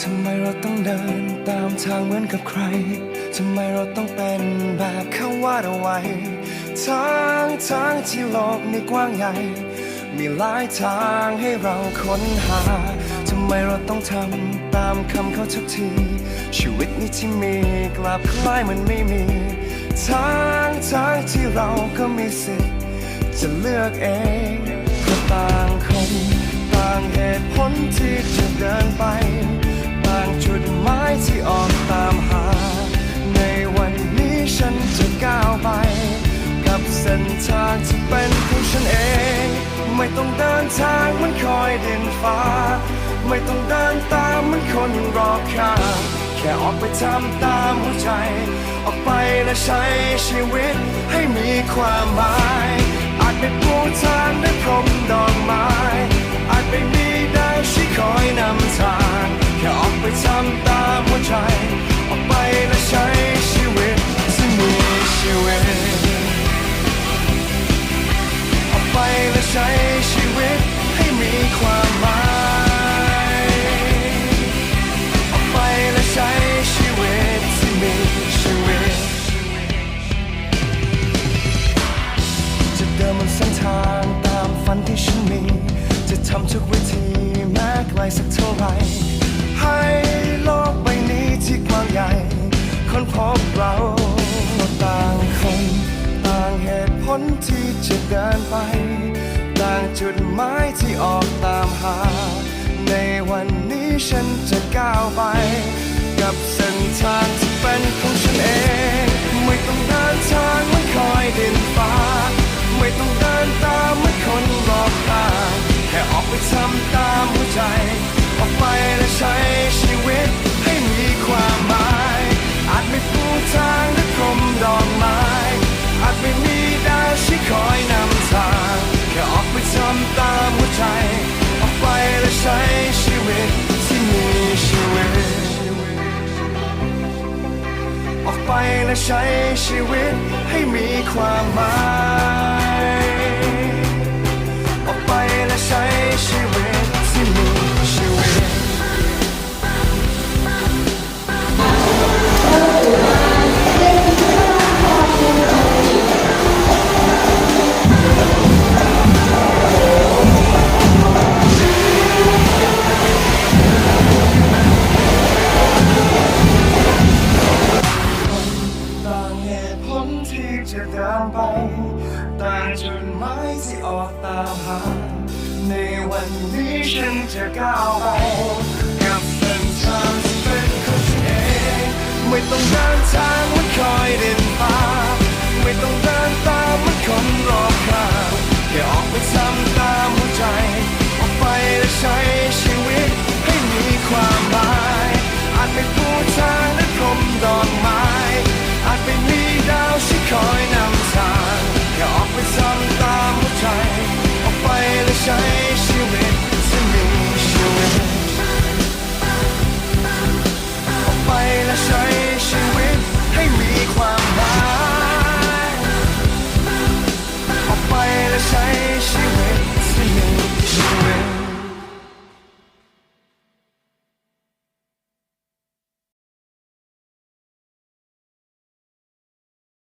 ทำไมเราต้องเดินตามทางเหมือนกับใคร ทำไมเราต้องเป็นแบบเขาวาดเอาไว้ ทางทางที่โลกนี้กว้างใหญ่ มีหลายทางให้เราค้นหา ทำไมเราต้องทำตามคำเขาทุกที ชีวิตนี้ที่มีกลับคล้ายมันไม่มี เราก็มีสิทธิ์จะเลือกเองต่างคนต่างเหตุผลที่จะเดินไป ต่างจุดหมายที่ออกตามหา ในวันนี้ฉันจะก้าวไป กับเส้นทางที่เป็นของฉันเอง ไม่ต้องเดินทางมันคอยเดินฟ้า ไม่ต้องเดินตามมันคนรอข้าง ค่ออกไปทำตามหัวใจ ออกไปและใช้ชีวิตให้มีความหมาย อาจเป็นปูทางด้วยพรมดอกไม้ อาจไม่มี ลสักเท่าไหร่ให้โลกใบนี้ที่กว้างใหญ่ค้นพบเราต่างคนต่างเหตุผลที่จะเดินไป ต่างจุดหมายที่ออกตามหา ในวันนี้ฉันจะก้าวไป กับเส้นทางที่เป็นของฉันเอง ไม่ต้องเดินทางมันคอยดินฟ้า ไม่ต้องเดินตามมันคนรอบข้างแค่ออกไปทำตามหัวใจ วิตที่มีชีวิต ออกไปและใช้ชีวิตให้มีความหมาย ออกไปและใช้ชีวิต ผลที่จะเดินไปต่างจุดหมายที่ออกตามหา ในวันนี้ฉันจะก้าวไปกับเส้นทางที่เป็นของฉันเองไม่ต้องเดินทางเหมันคอยเดินฟ้า ไ